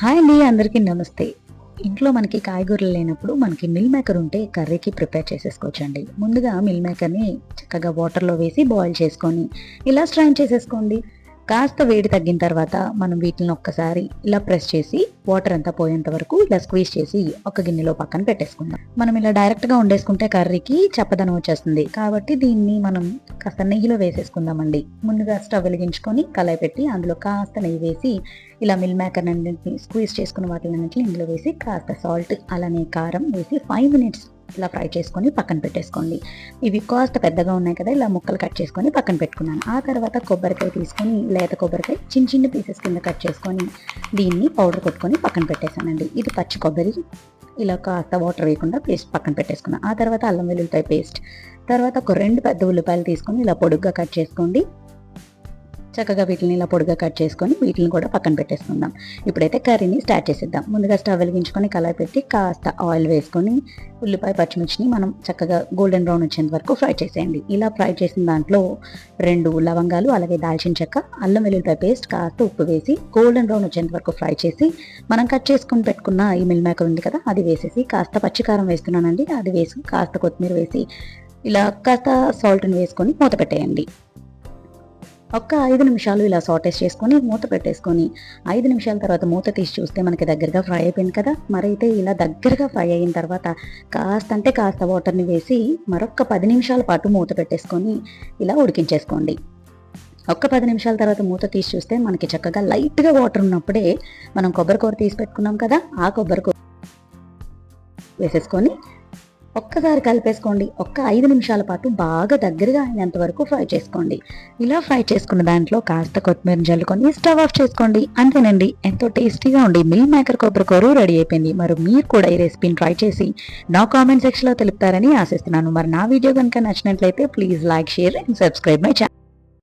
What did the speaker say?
Hi అండి అందరికీ నమస్తే. ఇంట్లో మనకి కాయగూరలు లేనప్పుడు మనకి మిల్ మేకర్ ఉంటే కర్రీకి ప్రిపేర్ చేసేసుకోవచ్చండి. ముందుగా మిల్ మేకర్ని చక్కగా వాటర్లో వేసి బాయిల్ చేసుకొని ఇలా స్ట్రైన్ చేసేసుకోండి. కాస్త వేడి తగ్గిన తర్వాత మనం వీటిని ఒక్కసారి ఇలా ప్రెస్ చేసి వాటర్ అంతా పోయేంత వరకు ఇలా స్క్వీజ్ చేసి ఒక గిన్నెలో పక్కన పెట్టేసుకుందాం. మనం ఇలా డైరెక్ట్గా వండేసుకుంటే కర్రీకి చప్పదనం వచ్చేస్తుంది. కాబట్టి దీన్ని మనం కాస్త నెయ్యిలో వేసేసుకుందామండి. ముందుగా స్టవ్ వెలిగించుకొని కళాయి పెట్టి అందులో కాస్త నెయ్యి వేసి ఇలా మిల్ మేకర్ అన్నింటిని స్క్వీజ్ చేసుకున్న వాటిని ఇందులో వేసి కాస్త సాల్ట్ అలానే కారం వేసి ఫైవ్ మినిట్స్ ఇలా ఫ్రై చేసుకొని పక్కన పెట్టేసుకోండి. ఇవి కాస్త పెద్దగా ఉన్నాయి కదా ఇలా ముక్కలు కట్ చేసుకొని పక్కన పెట్టుకున్నాను. ఆ తర్వాత కొబ్బరికాయ తీసుకొని లేత కొబ్బరికాయ చిన్న చిన్న పీసెస్ కింద కట్ చేసుకొని దీన్ని పౌడర్ కొట్టుకొని పక్కన పెట్టేశానండి. ఇది పచ్చి కొబ్బరి ఇలా కాస్త వాటర్ వేయకుండా పేస్ట్ పక్కన పెట్టేసుకున్నాను. ఆ తర్వాత అల్లం వెల్లుల్లిపాయ పేస్ట్ తర్వాత ఒక రెండు పెద్ద ఉల్లిపాయలు తీసుకొని ఇలా పొడుగ్గా కట్ చేసుకోండి. చక్కగా వీటిని ఇలా పొడిగా కట్ చేసుకొని వీటిని కూడా పక్కన పెట్టేసుకుందాం. ఇప్పుడైతే కర్రీని స్టార్ట్ చేసేద్దాం. ముందుగా స్టవ్ వెలిగించుకొని కళాయి పెట్టి కాస్త ఆయిల్ వేసుకొని ఉల్లిపాయ పచ్చిమిర్చిని మనం చక్కగా గోల్డెన్ బ్రౌన్ వచ్చేంత వరకు ఫ్రై చేసేయండి. ఇలా ఫ్రై చేసిన దాంట్లో రెండు లవంగాలు అలాగే దాల్చిన చెక్క అల్లం వెల్లుల్లిపాయ పేస్ట్ కాస్త ఉప్పు వేసి గోల్డెన్ బ్రౌన్ వచ్చేంత వరకు ఫ్రై చేసి మనం కట్ చేసుకుని పెట్టుకున్న ఈ మిల్ మేకర్ ఉంది కదా అది వేసేసి కాస్త పచ్చికారం వేస్తున్నానండి. అది వేసి కాస్త కొత్తిమీర వేసి ఇలా కాస్త సాల్ట్ని వేసుకొని మూత పెట్టేయండి. ఒక్క ఐదు నిమిషాలు ఇలా సాటేస్ చేసుకొని మూత పెట్టేసుకొని ఐదు నిమిషాల తర్వాత మూత తీసి చూస్తే మనకి దగ్గరగా ఫ్రై అయిపోయింది కదా. మరైతే ఇలా దగ్గరగా ఫ్రై అయిన తర్వాత కాస్త అంటే కాస్త వాటర్ని వేసి మరొక పది నిమిషాల పాటు మూత పెట్టేసుకొని ఇలా ఉడికించేసుకోండి. ఒక్క పది నిమిషాల తర్వాత మూత తీసి చూస్తే మనకి చక్కగా లైట్గా వాటర్ ఉన్నప్పుడే మనం కొబ్బరికూర తీసి పెట్టుకున్నాం కదా ఆ కొబ్బరికూర వేసేసుకొని ఒక్కసారి కలిపేసుకోండి. ఒక్క ఐదు నిమిషాల పాటు బాగా దగ్గరగా అయినంత వరకు ఫ్రై చేసుకోండి. ఇలా ఫ్రై చేసుకున్న దాంట్లో కాస్త కొత్తిమీర జల్లుకొని స్టవ్ ఆఫ్ చేసుకోండి. అంతేనండి. ఎంతో టేస్టీగా ఉండి మిల్ మేకర్ కొబ్బరికూర రెడీ అయిపోయింది. మరి మీరు కూడా ఈ రెసిపీని ట్రై చేసి నా కామెంట్ సెక్షన్లో తెలుపుతారని ఆశిస్తున్నాను. మరి నా వీడియో కనుక నచ్చినట్లయితే please like share and subscribe my channel